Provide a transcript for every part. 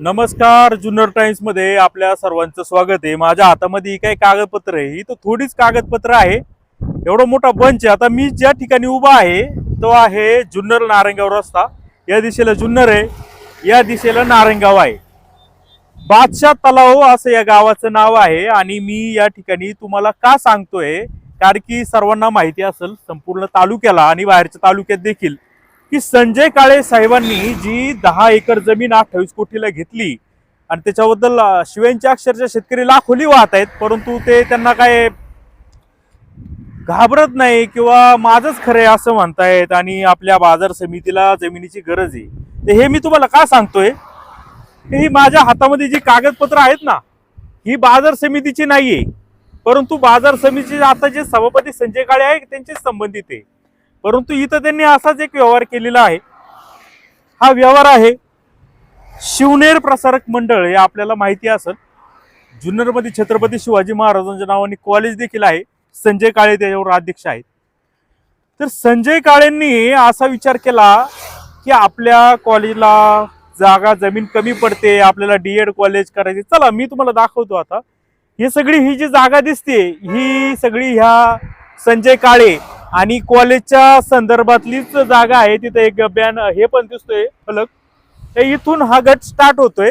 नमस्कार जुन्नर टाइम्समध्ये आपल्या सर्वांचं स्वागत आहे. माझ्या हातामध्ये ही काही कागदपत्र आहे. ही तर थोडीच कागदपत्र आहे. एवढा मोठा बंच आहे. आता मी ज्या ठिकाणी उभा आहे तो आहे जुन्नर नारंगाव रस्ता. या दिशेला जुन्नर आहे. या दिशेला नारंगाव आहे. बादशाह तलाव असं या गावाचं नाव आहे आणि मी या ठिकाणी तुम्हाला का सांगतोय? कारण की सर्वांना माहिती असेल संपूर्ण तालुक्याला आणि बाहेरच्या तालुक्यात देखील. की संजय काळे साहेबांनी जी दहा एकर जमीन अठ्ठावीस कोटीला घेतली आणि त्याच्याबद्दल शिवेंच्या अक्षरशः शेतकरी लाखोली वाहत आहेत परंतु ते त्यांना काय घाबरत नाही किंवा माझंच खरं आहे असं म्हणतायत आणि आपल्या बाजार समितीला जमिनीची गरज आहे. तर हे मी तुम्हाला का सांगतोय? की ही माझ्या हातामध्ये जी कागदपत्र आहेत ना ही बाजार समितीची नाहीये. परंतु बाजार समितीचे आता जे सभापती संजय काळे आहे त्यांचे संबंधित आहे. परंतु इथं त्यांनी असाच एक व्यवहार केलेला आहे. हा व्यवहार आहे शिवनेर प्रसारक मंडळ हे आपल्याला माहिती असेल. जुन्नरमध्ये छत्रपती शिवाजी महाराजांच्या नावाने कॉलेज देखील आहे. संजय काळे त्याच्यावर अध्यक्ष आहेत. तर संजय काळेंनी असा विचार केला की आपल्या कॉलेजला जागा जमीन कमी पडते आपल्याला डी एड कॉलेज करायचे. चला मी तुम्हाला दाखवतो आता. हे सगळी ही जी जागा दिसते ही सगळी ह्या संजय काळे आणि कॉलेजच्या संदर्भातलीच जागा आहे तिथे एक बॅन हे पण दिसतोय फलक. तर इथून हा गट स्टार्ट होतोय.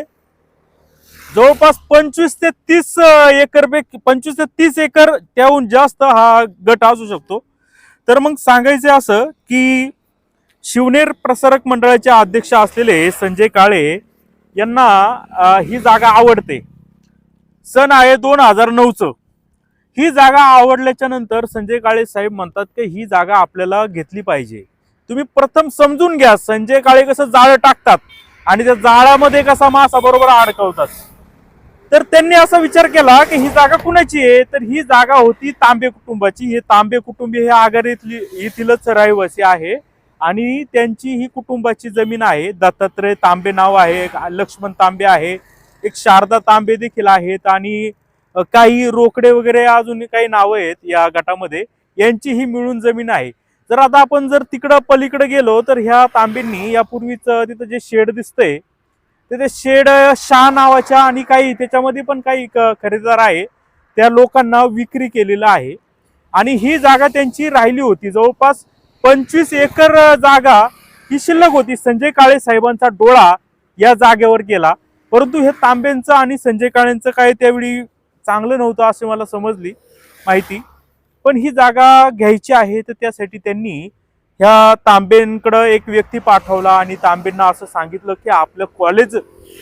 जवळपास पंचवीस ते तीस एकर पंचवीस ते तीस एकर त्याहून जास्त हा गट असू शकतो. तर मग सांगायचे असं की शिवनेर प्रसारक मंडळाचे अध्यक्ष असलेले संजय काळे यांना ही जागा आवडते. सन आहे दोन हजार नऊचं. ही जागा आवडल्याच्या नंतर संजय काळे साहेब म्हणतात की ही जागा आपल्याला घेतली पाहिजे. तुम्ही प्रथम समजून घ्या संजय काळे कसं जाळं टाकतात आणि त्या जाळामध्ये कसा मासा बरोबर अडकवतात. तर त्यांनी असा विचार केला की ही जागा कुणाची आहे? तर ही जागा होती तांबे कुटुंबाची. हे तांबे कुटुंबी हे आगारीतली येथीलच रहिवासी आहे आणि त्यांची ही कुटुंबाची जमीन आहे. दत्तात्रय तांबे नाव आहे एक लक्ष्मण तांबे आहे एक शारदा तांबे देखील आहेत आणि काही रोकडे वगैरे अजून काही नावं आहेत या गटामध्ये. यांची ही मिळून जमीन आहे. जर आता आपण जर तिकडं पलीकडे गेलो तर ह्या तांबींनी यापूर्वीच तिथं जे शेड दिसतंय तर ते शेड शाह नावाच्या आणि काही त्याच्यामध्ये पण काही क- खरेदीदार आहे. त्या लोकांना विक्री केलेलं आहे. आणि ही जागा त्यांची राहिली होती. जवळपास पंचवीस एकर जागा ही शिल्लक होती. संजय काळे साहेबांचा डोळा या जागेवर गेला. परंतु हे तांब्यांचं आणि संजय काळेंचं काय त्यावेळी चांगलं नव्हतं असं मला समजली माहिती. पण ही जागा घ्यायची आहे तर त्यासाठी त्यांनी ह्या तांबेंकडं एक व्यक्ती पाठवला आणि तांबेंना असं सांगितलं की आपलं कॉलेज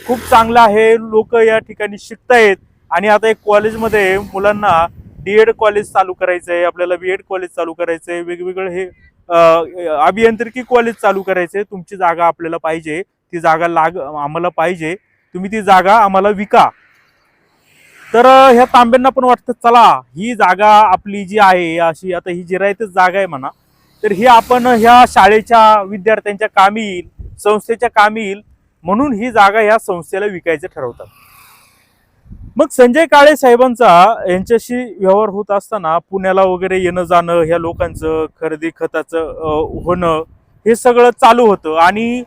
खूप चांगलं आहे लोक या ठिकाणी शिकतायत आणि आता एक कॉलेजमध्ये मुलांना डी एड कॉलेज चालू करायचं आहे आपल्याला बी एड कॉलेज चालू करायचं आहे वेगवेगळं हे अभियांत्रिकी कॉलेज चालू करायचं आहे तुमची जागा आपल्याला पाहिजे ती जागा लाग आम्हाला पाहिजे तुम्ही ती जागा आम्हाला विका. तर ह्या तांब्यांना पण वाटतं चला ही जागा आपली जी आहे अशी आता ही जिरायतच जागा आहे म्हणा तर ही आपण ह्या शाळेच्या विद्यार्थ्यांच्या कामी येईल संस्थेच्या कामी येईल म्हणून ही जागा ह्या संस्थेला विकायचं ठरवतात. मग संजय काळे साहेबांचा यांच्याशी व्यवहार होत असताना पुण्याला वगैरे येणं जाणं ह्या लोकांचं खरेदी खताचं होणं हे सगळं चालू होतं आणि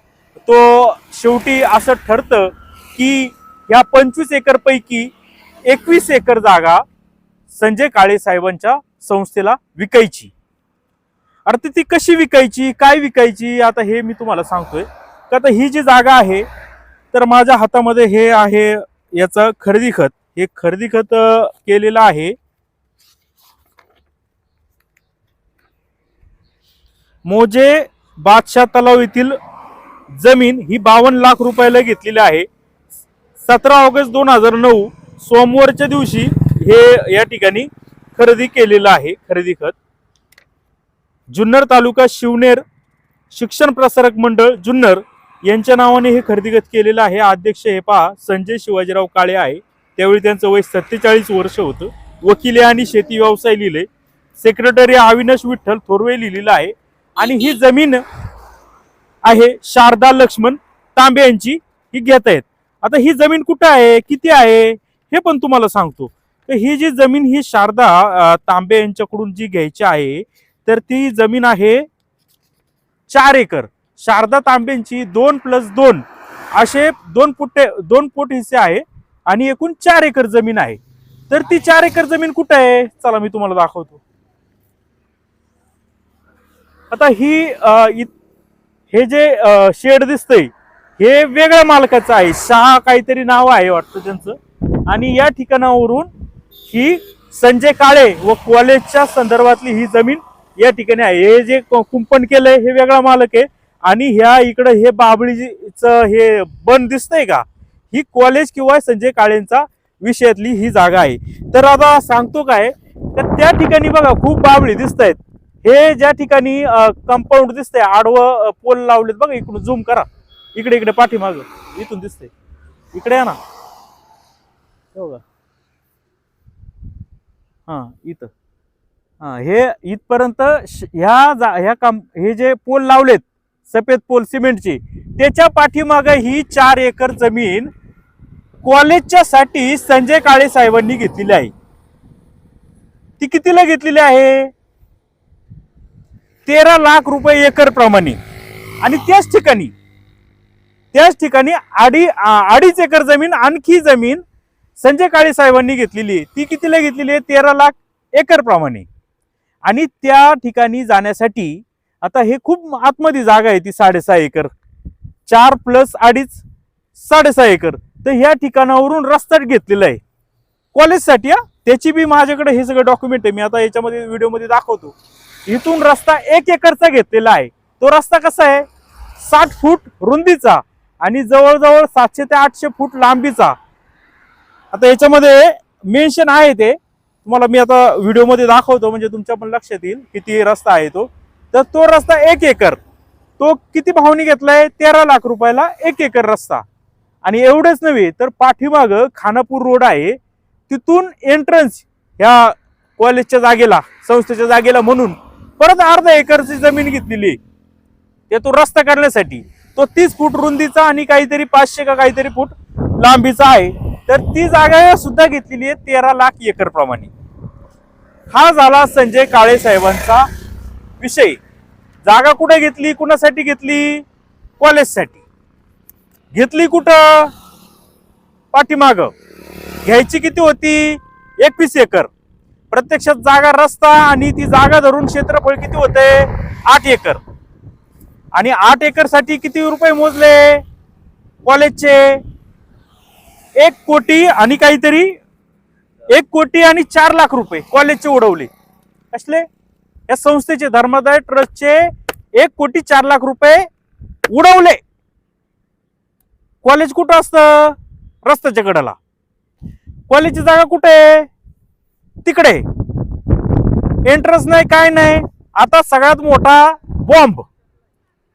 तो शेवटी असं ठरतं की या पंचवीस एकरपैकी एकवीस एकर जागा संजय काळे साहेबांच्या संस्थेला विकायची. अर्थ ती कशी विकायची काय विकायची आता हे मी तुम्हाला सांगतोय. का आता ही जी जागा आहे तर माझ्या हातामध्ये हे आहे याचं खरेदी खत. हे खरेदी खत केलेलं आहे. मोजे बादशाह तलाव येथील जमीन ही बावन्न लाख रुपयाला घेतलेली आहे. सतरा ऑगस्ट दोन हजार नऊ सोमवारच्या दिवशी हे या ठिकाणी खरेदी केलेलं आहे खरेदी खत. जुन्नर तालुका शिवनेर शिक्षण प्रसारक मंडळ जुन्नर यांच्या नावाने हे खरेदी खत केलेलं आहे. अध्यक्ष हे पहा संजय शिवाजीराव काळे आहे. त्यावेळी त्यांचं वय सत्तेचाळीस वर्ष होतं. वकिले आणि शेती व्यवसाय लिहिले. सेक्रेटरी अविनाश विठ्ठल थोरवे लिहिलेलं आहे. आणि ही जमीन आहे शारदा लक्ष्मण तांबे यांची. ही घेत आहेत आता ही जमीन कुठं आहे? किती आहे? हे पण तुम्हाला सांगतो. तर ही जी जमीन ही शारदा तांबे यांच्याकडून जी घ्यायची आहे तर ती जमीन आहे चार एकर. शारदा तांबेंची दोन प्लस दोन असे दोन फुटे दोन फूट हिस्से आहे आणि एकूण चार एकर जमीन आहे. तर ती चार एकर जमीन कुठे आहे? चला मी तुम्हाला दाखवतो. आता ही आ, इत- हे जे शेड दिसतंय हे वेगळ्या मालकाचं आहे. शहा काहीतरी नाव आहे वाटतं त्यांचं. आणि या ठिकाणावरून ही संजय काळे व कॉलेजच्या संदर्भातली ही जमीन या ठिकाणी आहे. हे जे कुंपण केलंय हे वेगळा मालक आहे आणि ह्या इकडे हे बाबळीचं हे बन दिसतंय का? ही कॉलेज किंवा संजय काळेंचा विषयातली ही जागा आहे. तर आता सांगतो काय तर त्या ठिकाणी बघा खूप बाबळी दिसत आहेत हे ज्या ठिकाणी कंपाऊंड दिसतंय आडवं पोल लावलेत बघा इकडून झूम करा. इकडे इकडे पाठीमाग इथून दिसतंय. इकडे या ना. हो का? हा इथं. हां हे इथपर्यंत श- ह्या जा ह्या काम हे जे पोल लावलेत सफेद पोल सिमेंटचे त्याच्या पाठीमागे ही चार एकर जमीन कॉलेजच्या साठी संजय काळे साहेबांनी घेतलेली आहे. ती कितीला घेतलेली आहे? तेरा लाख रुपये एकर प्रमाणे. आणि त्याच ठिकाणी त्याच ठिकाणी अडी अडीच एकर जमीन आणखी जमीन संजय काळे साहेबांनी घेतलेली आहे. ती कितीला घेतलेली आहे? तेरा लाख एकर प्रमाणे. आणि त्या ठिकाणी जाण्यासाठी आता हे खूप आतमध्ये जागा आहे ती साडेसहा एकर. चार प्लस अडीच साडेसहा एकर. तर ह्या ठिकाणावरून रस्ता घेतलेला आहे. कॉलेजसाठी हा? त्याची बी माझ्याकडे हे सगळं डॉक्युमेंट आहे. मी आता याच्यामध्ये व्हिडिओमध्ये दाखवतो. इथून रस्ता एक एकरचा घेतलेला आहे. तो रस्ता कसा आहे? साठ फूट रुंदीचा आणि जवळजवळ सातशे ते आठशे फूट लांबीचा. आता याच्यामध्ये मेन्शन आहे ते. तुम्हाला मी आता व्हिडिओमध्ये दाखवतो म्हणजे तुमच्या पण लक्षात येईल किती रस्ता आहे तो. तर तो रस्ता एक एकर. तो किती भावनी घेतलाय? तेरा लाख रुपयाला एक एकर रस्ता. आणि एवढेच नव्हे तर पाठीमाग खानापूर रोड आहे. तिथून एंट्रन्स ह्या कॉलेजच्या जागेला संस्थेच्या जागेला म्हणून परत अर्धा एकरची जमीन घेतलेली आहे. ते तो रस्ता करण्यासाठी तो तीस फूट रुंदीचा आणि काहीतरी पाचशे का काहीतरी फूट लांबीचा आहे. तर ती जागा सुद्धा घेतलेली आहे तेरा लाख एकर प्रमाणे. हा झाला संजय काळे साहेबांचा विषय. जागा कुठे घेतली कुणासाठी घेतली? कॉलेजसाठी. घेतली कुठं? पाठीमाग. घ्यायची किती होती? एकवीस एकर. प्रत्यक्षात जागा रस्ता आणि ती जागा धरून क्षेत्रफळ किती होते? आठ एकर. आणि आठ एकरसाठी किती रुपये मोजले? कॉलेजचे एक कोटी आणि काहीतरी एक कोटी आणि चार लाख रुपये कॉलेजचे उडवले. कसले? या संस्थेचे धर्मादाय ट्रस्टचे एक कोटी चार लाख रुपये उडवले. कॉलेज कुठं असतं? रस्त्याच्या कडेला कॉलेजची जागा कुठे? आहे तिकडे. एंट्रन्स नाही काय नाही. आता सगळ्यात मोठा बॉम्ब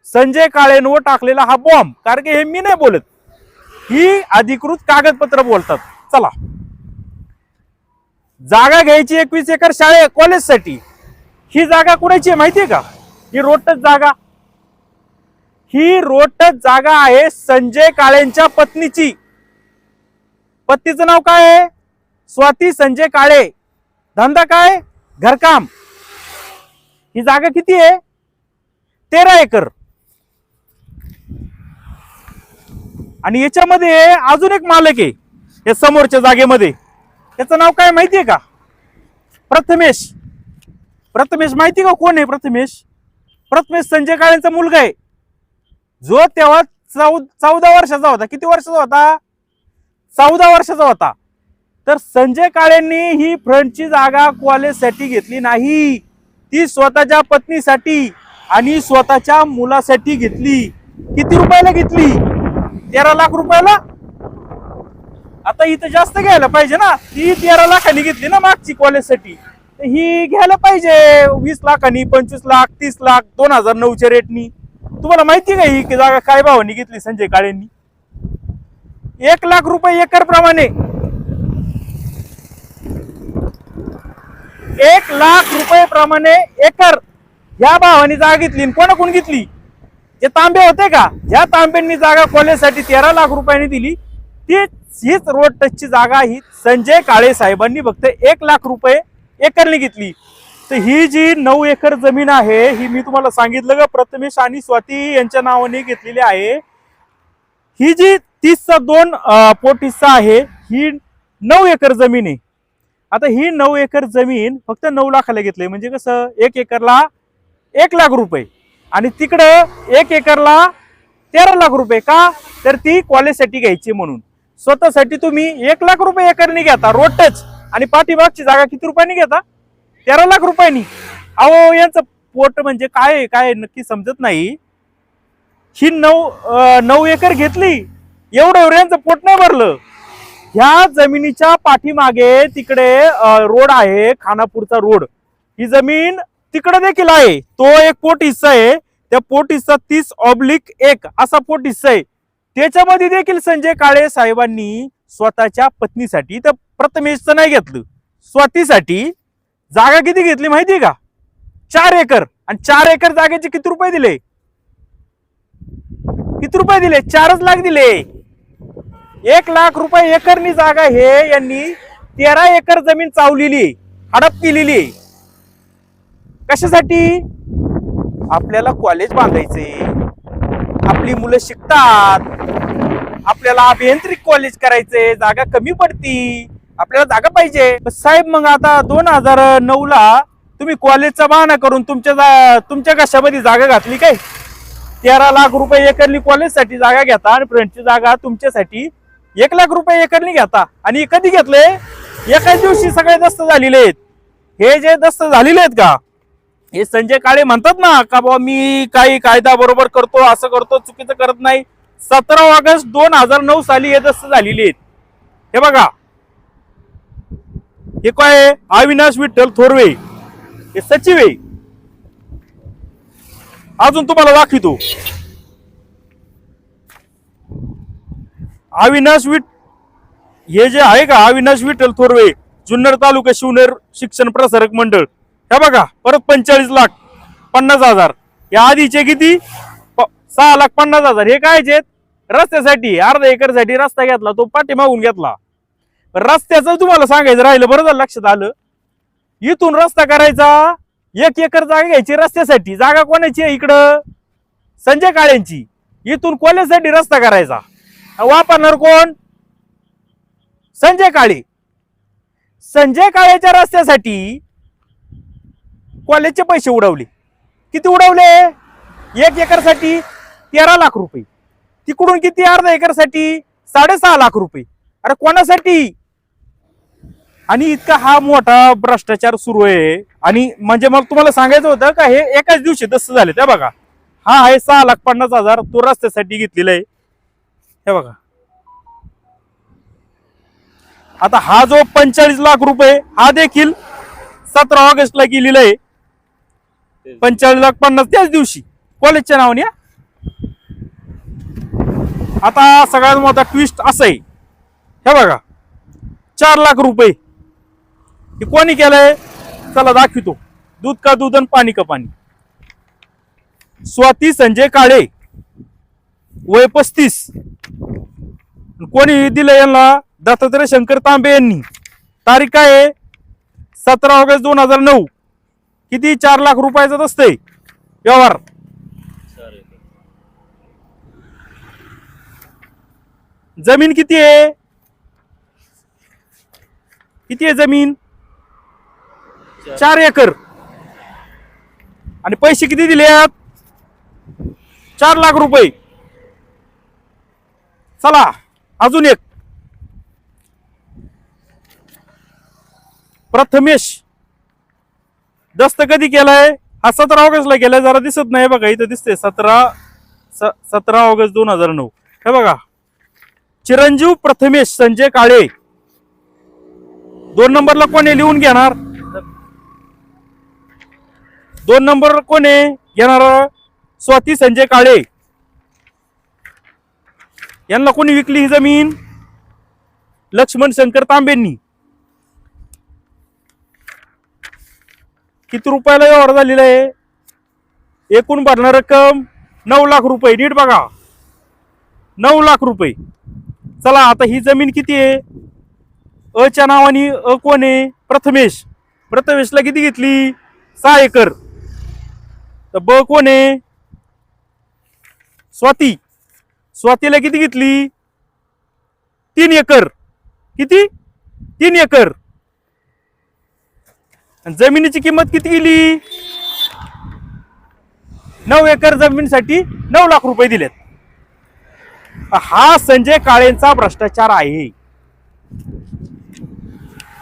संजय काळेंवर टाकलेला हा बॉम्ब कारण की हे मी नाही बोलत. ही अधिकृत कागदपत्र बोलतात. चला. जागा घ्यायची एकवीस एकर शाळे कॉलेजसाठी ही जागा कुणाची आहे माहितीये का? ही रोटच जागा. ही रोटच जागा आहे संजय काळेंच्या पत्नीची. पत्नीचं नाव काय आहे? स्वाती संजय काळे. धंदा काय? घरकाम. ही जागा किती आहे? तेरा एकर. आणि याच्यामध्ये अजून एक मालक आहे. या समोरच्या जागेमध्ये. त्याचं नाव काय माहितीये का? प्रथमेश. प्रथमेश माहिती का कोण आहे प्रथमेश? प्रथमेश संजय काळेंचा मुलगा आहे. जो तेव्हा चौ चौदा वर्षाचा होता. किती वर्षाचा होता? चौदा वर्षाचा होता. तर संजय काळेंनी ही फ्रंटची जागा कॉलेजसाठी घेतली नाही. ती स्वतःच्या पत्नीसाठी आणि स्वतःच्या मुलासाठी घेतली. किती रुपयाला घेतली? तेरा लाख रुपयाला? आता इथं जास्त घ्यायला पाहिजे ना. ती तेरा लाखांनी घेतली ना मागची कॉलेजसाठी तर ही घ्यायला पाहिजे. वीस लाखांनी पंचवीस लाख तीस लाख दोन हजार नऊच्या रेटनी तुम्हाला माहिती का ही जागा काय भावानी घेतली संजय काळेंनी? एक लाख रुपये एकर प्रमाणे. एक लाख रुपये प्रमाणे एकर. ह्या भावानी जागा घेतली आणि कोणाकडून घेतली? जे तांबे होते का? ज्या तांब्यांनी जागा खोल्यासाठी तेरा लाख रुपयांनी दिली. तीच हीच रोड टचची जागा ही संजय काळे साहेबांनी फक्त एक लाख रुपये एकरने घेतली. तर ही जी नऊ एकर जमीन आहे ही मी तुम्हाला सांगितलं का प्रथमेश आणि स्वाती यांच्या नावाने घेतलेली आहे. ही जी तीसचा दोन पोट हिस्सा आहे ही नऊ एकर जमीन आहे. आता ही नऊ एकर जमीन फक्त नऊ लाखाला घेतली म्हणजे कसं एक एकरला एक लाख रुपये. आणि तिकडं एक एकरला तेरा लाख रुपये का? तर ती कॉलेजसाठी घ्यायची म्हणून. स्वतःसाठी तुम्ही एक लाख रुपये एकरनी घेता रोटच आणि पाठीमागची जागा किती रुपयांनी घेता? तेरा लाख रुपयांनी. अहो यांचं पोट म्हणजे काय काय नक्की समजत नाही. ही नऊ नऊ एकर घेतली एवढं एवढं यांचं पोट नाही भरलं. ह्या जमिनीच्या पाठीमागे तिकडे रोड आहे खानापूरचा रोड. ही जमीन तिकडे देखील आहे. तो एक पोट हिस्सा आहे. त्या पोट हिस्सा तीस ऑब्लिक एक असा पोट हिस्सा आहे. त्याच्यामध्ये देखील संजय काळे साहेबांनी स्वतःच्या पत्नीसाठी तर प्रथमेशचं नाही घेतलं. स्वातीसाठी जागा किती घेतली माहितीये का? चार एकर. आणि चार एकर जागेचे किती रुपये दिले? किती रुपये दिले? चारच लाख दिले. एक लाख रुपये एकरनी जागा हे यांनी तेरा एकर जमीन चावलेली हडप केलेली आहे. कशासाठी? आपल्याला कॉलेज बांधायचे आपली मुलं शिकतात. आपल्याला अभियांत्रिक कॉलेज करायचे जागा कमी पडती. आपल्याला जागा पाहिजे. साहेब मग आता दोन हजार नऊ ला तुम्ही कॉलेजचा बहाणा करून तुमच्या जा- तुमच्या कशामध्ये जागा घातली काय? तेरा लाख रुपये एकरली कॉलेजसाठी जागा घेता आणि फ्रंटची जागा तुमच्यासाठी एक लाख रुपये एकरली घेता. आणि कधी घेतले एकाच दिवशी सगळे दस्त झालेले आहेत. हे जे दस्त झालेले आहेत का? हे संजय काळे म्हणतात ना का बाबा मी काही कायदा बरोबर करतो असं करतो चुकीचं करत नाही. सतरा ऑगस्ट दोन हजार नऊ साली हे दस्त झालेली आहेत. हे बघा. हे काय अविनाश विठ्ठल थोरवे. हे सचिव आहे. अजून तुम्हाला दाखवितो. अविनाश विठ हे जे आहे का अविनाश विठ्ठल थोरवे जुन्नर तालुका शिवनेर शिक्षण प्रसारक मंडळ. हे बघा परत पंचेचाळीस लाख पन्नास हजार. या आधीचे किती? सहा लाख पन्नास हजार. हे काय आहेत? रस्त्यासाठी अर्धा एकरसाठी रस्ता घेतला तो पाठी मागून घेतला. रस्त्याचं तुम्हाला सांगायचं राहिलं बरं झालं लक्षात आलं. इथून रस्ता करायचा एक एकर जागा घ्यायची रस्त्यासाठी. जागा कोणाची आहे इकडं? संजय काळेंची इथून कोल्यासाठी रस्ता करायचा. वापरणार कोण? संजय काळे. संजय काळेच्या रस्त्यासाठी कॉलेजचे पैसे उडवले. किती उडवले? एक एकरसाठी तेरा लाख रुपये. तिकडून किती अर्धा एकरसाठी? साडेसहा लाख रुपये. अरे कोणासाठी? आणि इतका हा मोठा भ्रष्टाचार सुरू आहे. आणि म्हणजे मग तुम्हाला सांगायचं होतं का हे एकाच दिवशी दस्त झाले त्या बघा. हा आहे सहा लाख पन्नास हजार तो रस्त्यासाठी घेतलेला आहे. हे बघा. आता हा जो पंचेचाळीस लाख रुपये हा देखील सतरा ऑगस्टला गेलेला आहे. पंचेचाळीस लाख पन्नास त्याच दिवशी. कॉलेजच्या नावाने आता सगळ्यात मोठा ट्विस्ट असं आहे हे बघा. चार लाख रुपये. हे कोणी केलंय? चला दाखवतो. दूध का दूध आणि पाणी का पाणी. स्वाती संजय काळे. वय पस्तीस. कोणी दिलं यांना? दत्तात्रय शंकर तांबे यांनी. तारीख काय आहे? सतरा ऑगस्ट दोन हजार नऊ. किती चार लाख रुपयाचं असते व्यवहार. जमीन किती आहे? किती आहे जमीन? चार एकर. आणि पैसे किती दिले आहेत चार लाख रुपये. चला अजून एक. प्रथमेश. दस्त कधी केलाय? हा सतरा ऑगस्टला केलाय जरा दिसत नाही बघा इथं दिसते सतरा सतरा ऑगस्ट दोन हजार नऊ. हे बघा. चिरंजीव प्रथमेश संजय काळे. दोन नंबरला कोण आहे लिहून घेणार? दोन नंबर कोण आहे घेणार? स्वाती संजय काळे. यांना कोणी विकली ही जमीन? लक्ष्मण शंकर तांबेंनी. किती रुपयाला व्यवहार झालेला आहे? एकूण भरणार रक्कम नऊ लाख रुपये. नीट बघा. नऊ लाख रुपये. चला आता ही जमीन किती आहे? अच्या नावाने अ कोण आहे? प्रथमेश. प्रथमेशला किती घेतली? सहा एकर. तर ब कोण आहे? स्वाती. स्वातीला किती घेतली? तीन एकर. किती? तीन एकर. आणि जमिनीची किंमत किती गेली? नऊ एकर जमिनीसाठी नऊ लाख रुपये दिलेत. हा संजय काळेंचा भ्रष्टाचार आहे.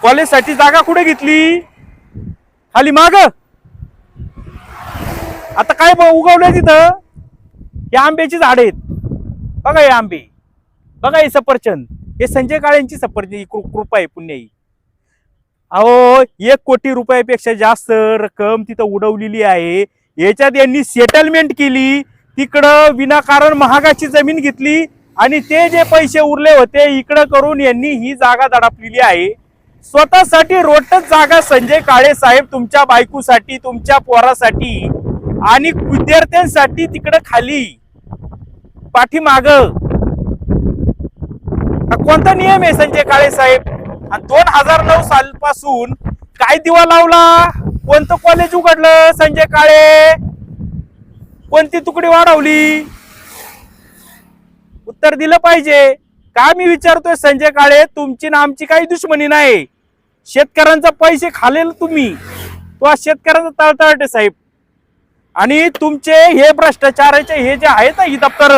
कॉलेजसाठी जागा कुठे घेतली? खाली माग. आता काय उगवलंय तिथं? हे आंब्याची झाड आहेत. बघा हे आंबे. बघा हे सफरचंद. हे संजय काळेंची सफरचंद कृपा आहे पुण्याई अहो एक कोटी रुपयापेक्षा जास्त रक्कम तिथं उडवलेली आहे. याच्यात यांनी सेटलमेंट केली. तिकडं विनाकारण महागाची जमीन घेतली आणि ते जे पैसे उरले होते इकडं करून यांनी ही जागा दडपलेली आहे. स्वतःसाठी रोटच जागा संजय काळे साहेब तुमच्या बायकोसाठी तुमच्या पोरासाठी आणि विद्यार्थ्यांसाठी तिकडं खाली. पाठीमाग. कोणता नियम आहे संजय काळे साहेब? आणि दोन हजार नऊ सालपासून काय दिवा लावला? कोणतं कॉलेज उघडलं? संजय काळे? कोणती तुकडी वाढवली? उत्तर दिलं पाहिजे. का मी विचारतोय संजय काळे तुमची ना आमची काही दुश्मनी नाही. शेतकऱ्यांचा पैसे खालेल तुम्ही. तो शेतकऱ्यांचा तळतळट साहेब. आणि तुमचे हे भ्रष्टाचाराचे हे जे आहेत ना ही दप्तर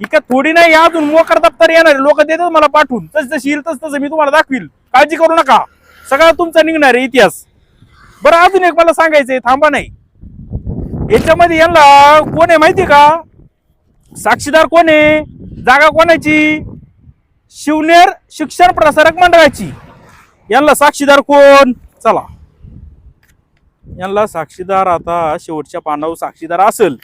ही थोडी नाही अजून मोकर दप्तर येणार लोक देतात मला पाठवून. तस जशी येईल तस तसं मी तुम्हाला दाखवील. काळजी करू नका. सगळा तुमचा निघणार आहे इतिहास. बरं अजून एक मला सांगायचंय थांबा नाही. याच्यामध्ये यांना कोण आहे माहिती का? साक्षीदार कोण आहे? जागा कोणाची? शिवनेर शिक्षण प्रसारक मंडळाची. यांना साक्षीदार कोण? चला. यांना साक्षीदार आता शेवटच्या पानावर साक्षीदार असेल.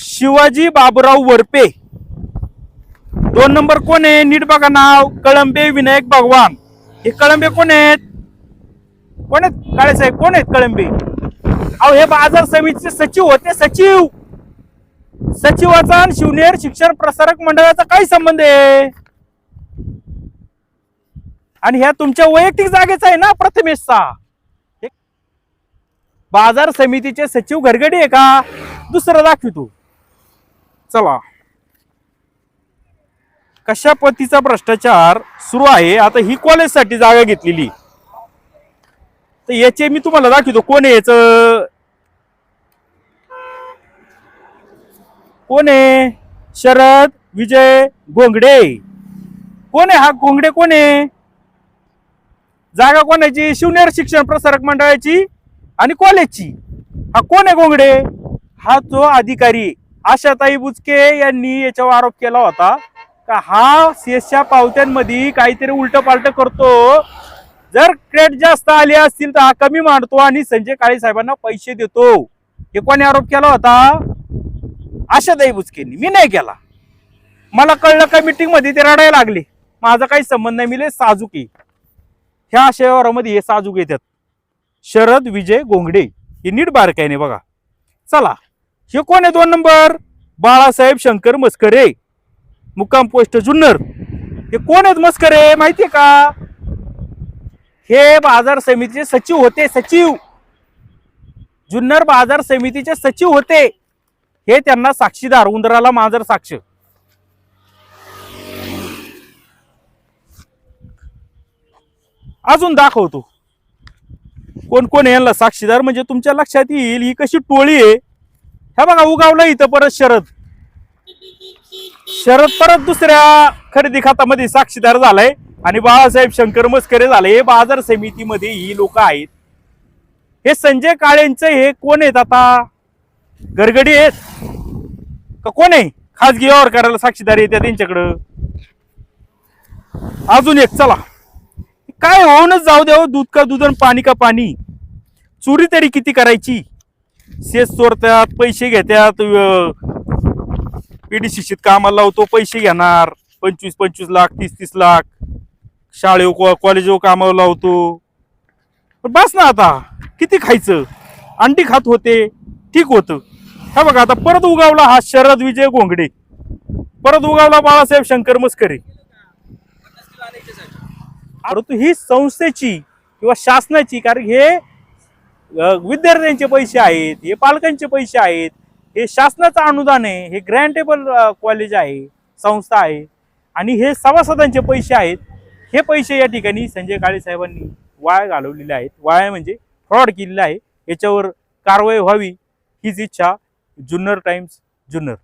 शिवाजी बाबुराव वरपे. दोन नंबर कोण आहे? नीट बघा नाव. कळंबे विनायक भगवान. हे कळंबे कोण आहेत? कोण आहेत? काळे साहेब कोण आहेत कळंबे? अहो हे बाजार समितीचे सचिव होते सचिव. सचिवाचा आणि शिवनेर शिक्षण प्रसारक मंडळाचा काय संबंध आहे? आणि ह्या तुमच्या वैयक्तिक जागेचा आहे ना प्रथमेशचा? बाजार समितीचे सचिव घरगडी आहे का? दुसरं दाखवितो. चला. कशा पद्धतीचा भ्रष्टाचार सुरू आहे? आता ही कॉलेजसाठी जागा घेतलेली. तर याचे मी तुम्हाला दाखवतो. कोण आहे याच? कोण आहे? शरद विजय गोंगडे. कोण आहे हा गोंगडे? कोण आहे? जागा कोणाची? शिवनेर शिक्षण प्रसारक मंडळाची आणि कॉलेजची हा कोण आहे गोंगडे? हा जो अधिकारी. आशाताई बुचके यांनी याच्यावर आरोप केला होता का हा सेसच्या पावत्यांमध्ये काहीतरी उलट पालट करतो. जर क्रेट जास्त आले असतील तर हा कमी मांडतो आणि संजय काळे साहेबांना पैसे देतो. हे कोणी आरोप केला होता? आशाताई बुचकेंनी मी नाही केला. मला कळलं का मिटिंगमध्ये ते रडायला लागले. माझा काही संबंध नाही. मिले साजूकी. ह्या शहरामध्ये हे साजूक येतात. शरद विजय गोंगडे. हे नीट बारकाईने बघा. चला. हे कोण आहे दोन नंबर? बाळासाहेब शंकर मस्करे. मुक्काम पोस्ट जुन्नर. हे कोण आहेत मस्करे? माहितीये का? हे बाजार समितीचे सचिव होते सचिव. जुन्नर बाजार समितीचे सचिव होते. हे त्यांना साक्षीदार उंदराला मांजर साक्ष. अजून दाखवतो. कोण कोण यांना साक्षीदार? म्हणजे तुमच्या लक्षात येईल ही कशी टोळी आहे. हा बघा उगावलं इथं परत शरद. शरद परत दुसऱ्या खरेदी खातामध्ये साक्षीदार झालाय आणि बाळासाहेब शंकर मस्करे झाले. हे बाजार समितीमध्ये ही लोक आहेत. हे संजय काळेंचं हे कोण आहेत आता? गरगडी आहेत? का कोण आहे? खाजगी व्यवहार करायला साक्षीदार येत्या त्यांच्याकडं? अजून एक चला. काय होऊनच जाऊ द्या हो, दूध का दूध आणि पाणी का पाणी. चोरी तरी किती करायची? शेत चोरतात पैसे घेतात पीडीसीशीत कामाला लावतो पैसे घेणार. पंचवीस पंचवीस लाख तीस तीस लाख. शाळे कॉलेज कामाला लावतो. पण बस ना आता. किती खायचं? अंडी खात होते. ठीक होतं. हा बघा आता परत उगावला हा शरद विजय गोंगडे. परत उगावला बाळासाहेब शंकर मस्करे. परंतु ही संस्थेची किंवा शासनाची कारण हे विद्यार्थ्यांचे पैसे आहेत हे पालकांचे पैसे आहेत हे शासनाचं अनुदान आहे हे ग्रँटेबल कॉलेज आहे संस्था आहे आणि हे सभासदांचे पैसे आहेत. हे पैसे या ठिकाणी संजय काळे साहेबांनी वाया घालवलेले आहेत. वाया म्हणजे फ्रॉड केलेला आहे. याच्यावर कारवाई व्हावी हीच इच्छा जुन्नर टाइम्स जुन्नर.